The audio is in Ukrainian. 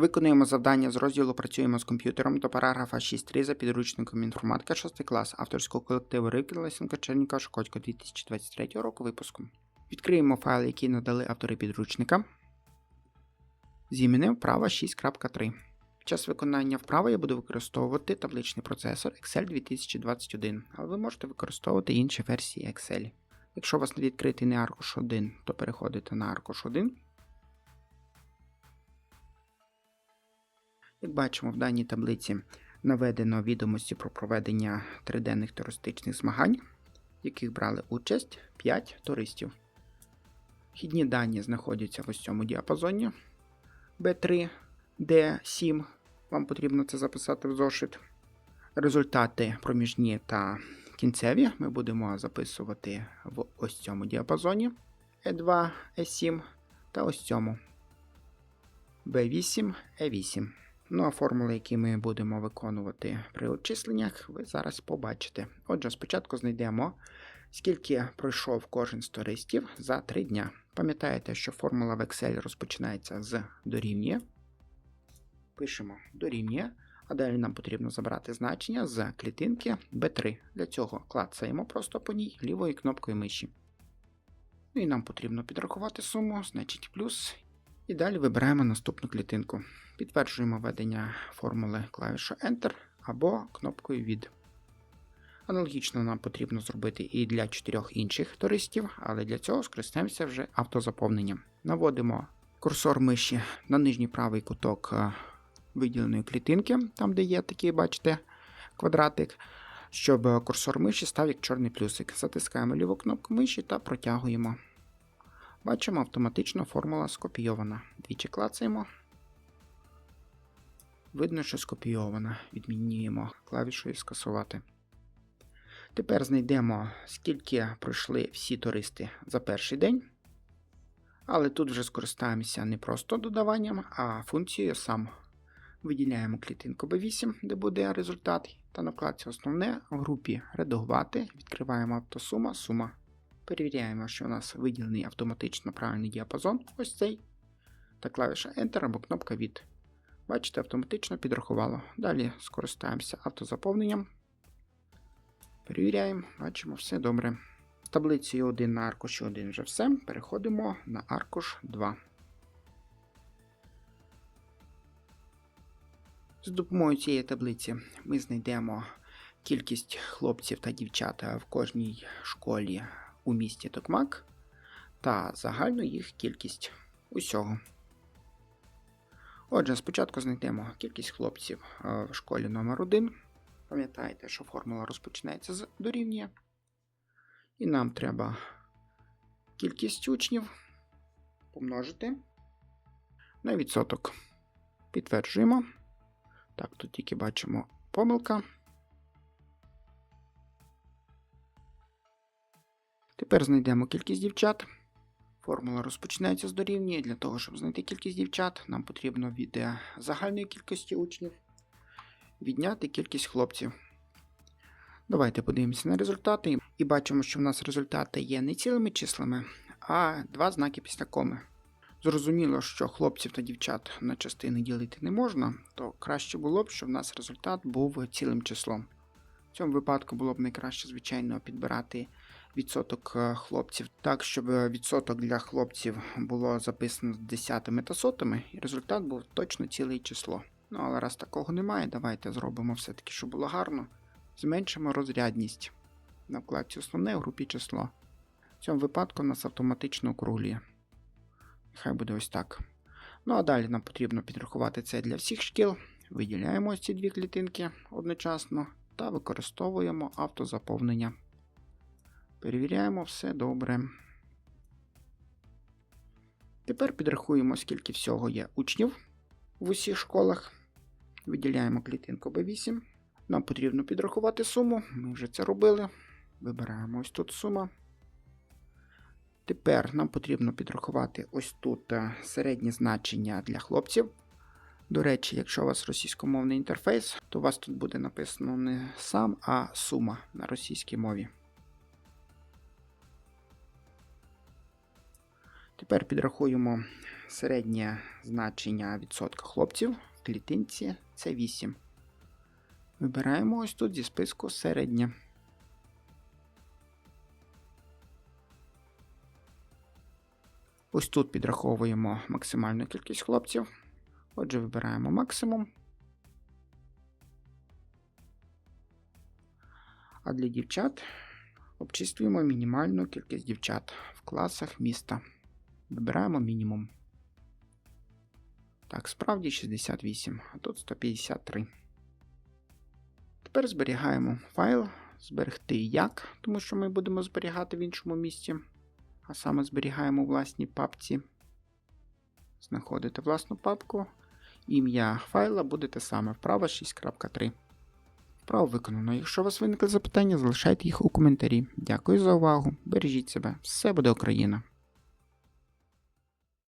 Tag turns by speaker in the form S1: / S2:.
S1: Виконуємо завдання з розділу Працюємо з комп'ютером до параграфа 6.3 за підручником інформатика 6 клас авторського колективу Ривкіна Лисенка Черніка Шкодько 2023 року випуску. Відкриємо файл, який надали автори підручника. З іменем вправа 6.3. Під час виконання вправи я буду використовувати табличний процесор Excel 2021, але ви можете використовувати інші версії Excel. Якщо у вас не відкритий не аркуш 1, то переходите на аркуш 1. Як бачимо, в даній таблиці наведено відомості про проведення триденних туристичних змагань, в яких брали участь 5 туристів. Вхідні дані знаходяться в ось цьому діапазоні B3, D7. Вам потрібно це записати в зошит. Результати проміжні та кінцеві ми будемо записувати в ось цьому діапазоні E2, E7 та ось цьому B8, E8. Ну а формули, які ми будемо виконувати при обчисленнях, ви зараз побачите. Отже, спочатку знайдемо, скільки пройшов кожен з туристів за 3 дня. Пам'ятаєте, що формула в Excel розпочинається з дорівнює. Пишемо дорівнює, а далі нам потрібно забрати значення з клітинки B3. Для цього клацаємо просто по ній лівою кнопкою миші. Ну і нам потрібно підрахувати суму, значить плюс. І далі вибираємо наступну клітинку. Підтверджуємо введення формули клавішою Enter або кнопкою від. Аналогічно нам потрібно зробити і для чотирьох інших туристів, але для цього скористаємося вже автозаповненням. Наводимо курсор миші на нижній правий куток виділеної клітинки, там де є такий, бачите, квадратик, щоб курсор миші став як чорний плюсик. Затискаємо ліву кнопку миші та протягуємо. Бачимо, автоматично формула скопійована. Двічі клацаємо. Видно, що скопійована. Відмінюємо клавішою скасувати. Тепер знайдемо, скільки пройшли всі туристи за перший день. Але тут вже скористаємося не просто додаванням, а функцією сам. Виділяємо клітинку B8, де буде результат, та на вкладці Основне в групі Редагувати. Відкриваємо автосума, сума. Перевіряємо, що у нас виділений автоматично правильний діапазон, ось цей. Та клавіша Enter або кнопка від. Бачите, автоматично підрахувало. Далі скористаємося автозаповненням. Перевіряємо, бачимо, все добре. З таблицею 1 на аркуші 1 вже все. Переходимо на аркуш 2. З допомогою цієї таблиці ми знайдемо кількість хлопців та дівчат в кожній школі у місті Токмак та загальну їх кількість усього. Отже, спочатку знайдемо кількість хлопців в школі номер 1 Пам'ятаєте, що формула розпочинається з дорівнює. І нам треба кількість учнів помножити на відсоток. Підтверджуємо. Так, тут тільки бачимо помилка. Тепер знайдемо кількість дівчат. Формула розпочинається з дорівнює. Для того, щоб знайти кількість дівчат, нам потрібно від е, загальної кількості учнів відняти кількість хлопців. Давайте подивимося на результати і бачимо, що в нас результати є не цілими числами, а два знаки після коми. Зрозуміло, що хлопців та дівчат на частини ділити не можна, то краще було б, щоб в нас результат був цілим числом. В цьому випадку було б найкраще, звичайно, підбирати відсоток е, хлопців так, щоб відсоток для хлопців було записано з десятими та сотами, і результат був точно ціле число. Ну, але раз такого немає, давайте зробимо все-таки, щоб було гарно. Зменшимо розрядність на вкладці основне в групі число. В цьому випадку нас автоматично округлює. Нехай буде ось так. Ну а далі нам потрібно підрахувати це для всіх шкіл. Виділяємо ці дві клітинки одночасно та використовуємо автозаповнення. Перевіряємо все добре. Тепер підрахуємо, скільки всього є учнів в усіх школах. Виділяємо клітинку B8. Нам потрібно підрахувати суму. Ми вже це робили. Вибираємо ось тут сума. Тепер нам потрібно підрахувати ось тут е, середнє значення для хлопців. До речі, якщо у вас російськомовний інтерфейс, то у вас тут буде написано не сам, а сума на російській мові. Тепер підрахуємо середнє значення відсотка хлопців в клітинці це 8. Вибираємо ось тут зі списку середнє. Ось тут підраховуємо максимальну кількість хлопців. Отже, вибираємо максимум. А для дівчат обчислюємо мінімальну кількість дівчат в класах міста. Вибираємо мінімум. Так, справді 68, а тут 153. Тепер зберігаємо файл. Зберегти як, тому що ми будемо зберігати в іншому місці. А саме зберігаємо власній папці. Знаходите власну папку. Ім'я файла буде те саме вправо 6.3. Вправо виконано. Якщо у вас виникли запитання, залишайте їх у коментарі. Дякую за увагу. Бережіть себе. Все буде Україна!